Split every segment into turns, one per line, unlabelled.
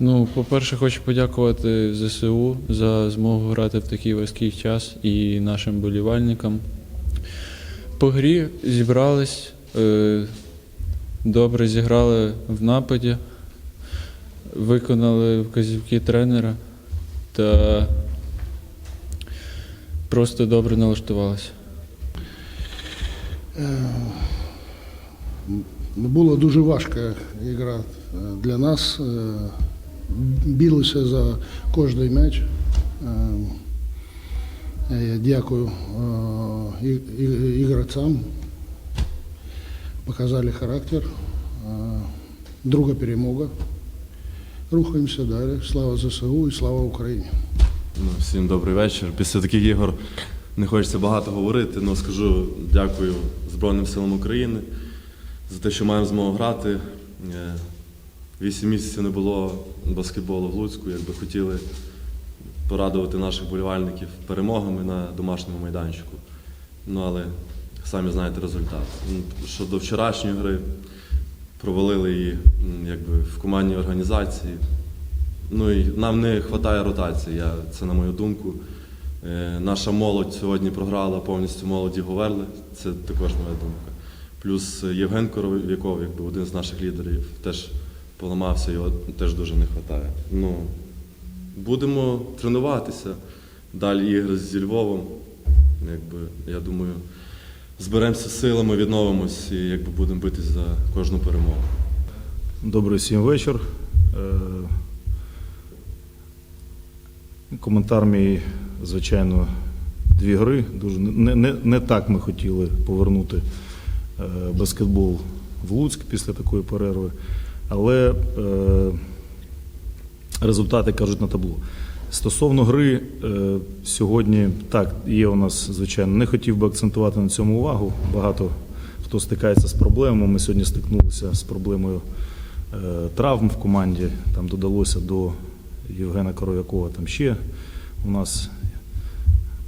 Ну, по-перше, хочу подякувати ЗСУ за змогу грати в такий важкий час і нашим болівальникам. По грі зібрались, е, добре зіграли в нападі, виконали вказівки тренера та просто добре налаштувалися.
Ну, Була дуже важка ігра е, для нас. Білися за кожний м'яч. Е, дякую е, і- і- ігрокам. Показали характер. Е, Друга перемога. Рухаємося далі. Слава ЗСУ і слава Україні.
Ну, всім добрий вечір. Після таких ігор не хочеться багато говорити, але скажу дякую Збройним силам України за те, що маємо змогу грати. Вісім місяців не було баскетболу в Луцьку. Якби хотіли порадувати наших болівальників перемогами на домашньому майданчику. Ну але самі знаєте результат. Щодо вчорашньої гри, провалили її якби, в командній організації. Ну і нам не вистачає ротації, я, це на мою думку. Е, наша молодь сьогодні програла повністю молоді Говерли, це також моя думка. Плюс Євген Коров'яков, якби один з наших лідерів, теж поламався, його теж дуже не вистачає. Ну, будемо тренуватися. Далі ігри зі Львовом. Якби, я думаю, зберемося силами, відновимось і якби, будемо битись за кожну перемогу.
Добрий всім вечір. Е, Коментар мій, звичайно, дві гри. Дуже не, не, не так ми хотіли повернути е, баскетбол в Луцьк після такої перерви. Але е, результати кажуть на табло. Стосовно гри, е, сьогодні так, є у нас, звичайно, не хотів би акцентувати на цьому увагу. Багато хто стикається з проблемами. Ми сьогодні стикнулися з проблемою е, травм в команді. Там додалося до Євгена Коров'якова там ще у нас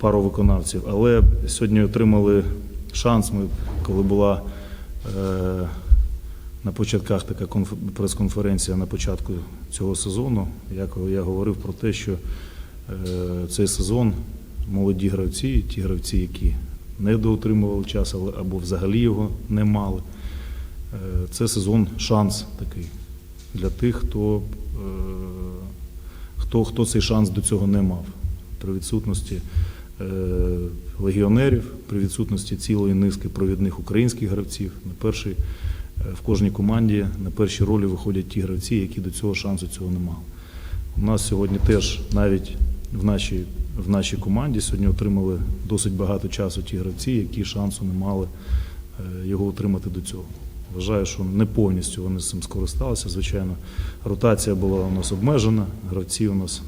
пару виконавців. Але сьогодні отримали шанс. Ми, коли була на початках така конф- прес-конференція на початку цього сезону, я, коли я говорив про те, що е, цей сезон молоді гравці, ті гравці, які не доотримували час або взагалі його не мали. Е, Це сезон шанс такий для тих, хто, е, хто, хто цей шанс до цього не мав. При відсутності легіонерів, при відсутності цілої низки провідних українських гравців. На перший, в кожній команді на перші ролі виходять ті гравці, які до цього шансу цього не мали. У нас сьогодні теж навіть в нашій, в нашій команді сьогодні отримали досить багато часу ті гравці, які шансу не мали е, його отримати до цього. Вважаю, що не повністю вони з цим скористалися. Звичайно, ротація була у нас обмежена, гравці у нас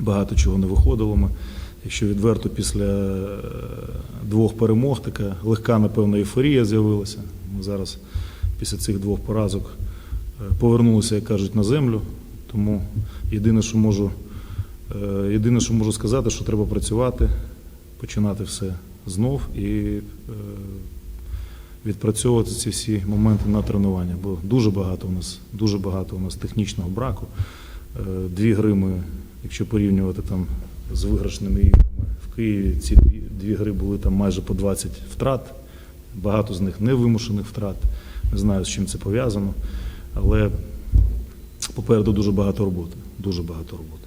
багато чого не виходило. Ми, якщо відверто, після е, двох перемог така легка, напевно, ейфорія з'явилася. Ми зараз після цих двох поразок е, повернулися, як кажуть, на землю. Тому єдине, що можу, е, єдине, що можу сказати, що треба працювати, починати все знов і е, відпрацьовувати ці всі моменти на тренування. Бо дуже багато у нас, дуже багато у нас технічного браку. Дві гри ми, якщо порівнювати там з виграшними іграми в Києві, ці дві гри були там майже по 20 втрат. Багато з них невимушених втрат. Не знаю, з чим це пов'язано. Але попереду дуже багато роботи. Дуже багато роботи.